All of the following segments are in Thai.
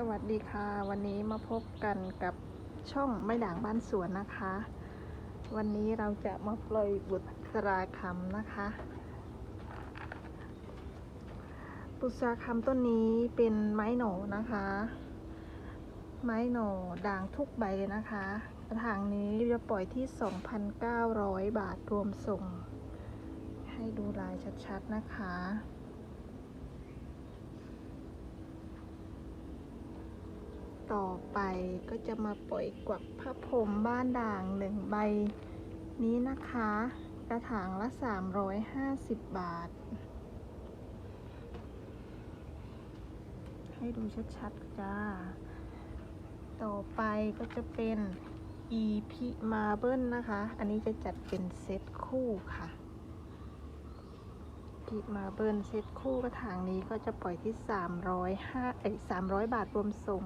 สวัสดีค่ะ วันนี้มาพบกันกับช่องไม่ด่างบ้านสวนนะคะ วันนี้เราจะมาปล่อยบุษราคำนะคะ บุษราคำต้นนี้เป็นไม้หนอนะคะ ไม้หนอด่างทุกใบเลยนะคะกระถางนี้จะปล่อยที่ 2,900 บาทรวมส่ง ให้ดูลายชัดๆนะคะ ต่อไปก็จะมาปล่อยกวักผ้าพรมบ้านด่างหนึ่งใบนี้นะคะ กระถางละ 350 บาท ให้ดูชัดๆจ้า ต่อไปก็จะเป็น e p marble นะคะ อันนี้จะจัดเป็นเซตคู่ค่ะพีมาเบิร์นเซตคู่กระถางนี้ก็จะปล่อยที่305เอ้ย300 บาทรวมส่ง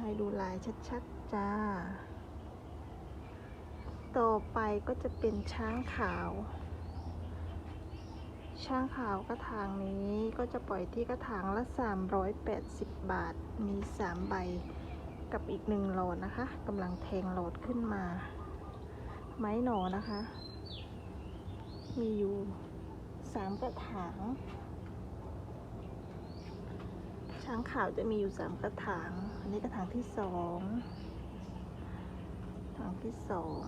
ให้ดูลายชัดๆจ้า ต่อไปก็จะเป็นช้างขาว ช้างขาวกระถางนี้ก็จะปล่อยที่กระถางละ 380 บาท มี 3 ใบกับอีกหนึ่งโหลดนะคะกำลังแทงโหลดขึ้นมา ไม้หนอนะคะ มีอยู่ 3 กระถาง ช้างขาวจะมีอยู่สามกระถาง อันนี้กระถางที่สองกระถางที่สอง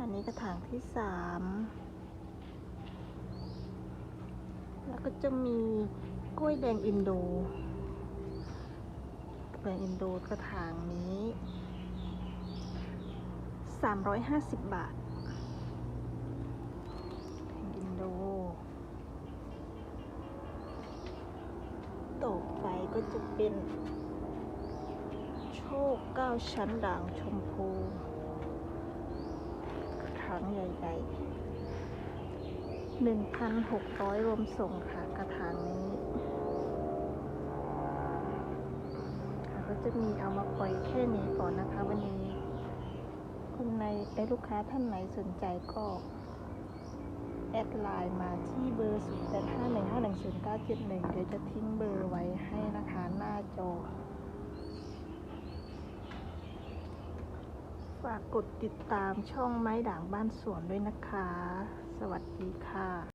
อันนี้กระถางที่สาม แล้วก็จะมีกล้วยแดงอินโดกล้วยแดงอินโดกระถางนี้สามร้อยห้าสิบบาทแดงอินโด ต่อไป ก็จะเป็น โชคเก้าชั้นด่างชมพูกระถางใหญ่ๆหนึ่งพันหกร้อยรวมส่งค่ะกระถางนี้ก็จะมีเอามาปล่อยแค่นี้ก่อนนะคะ วันนี้คนในลูกค้าท่านไหนสนใจก็ อดไลน์มาที่เบอร์ 0 8 5 1 5 1 0 9 7 1 เดี๋ยวจะทิ้งเบอร์ไว้ให้นะคะหน้าจอ ฝากกดติดตามช่องไม้ด่างบ้านสวนด้วยนะคะ สวัสดีค่ะ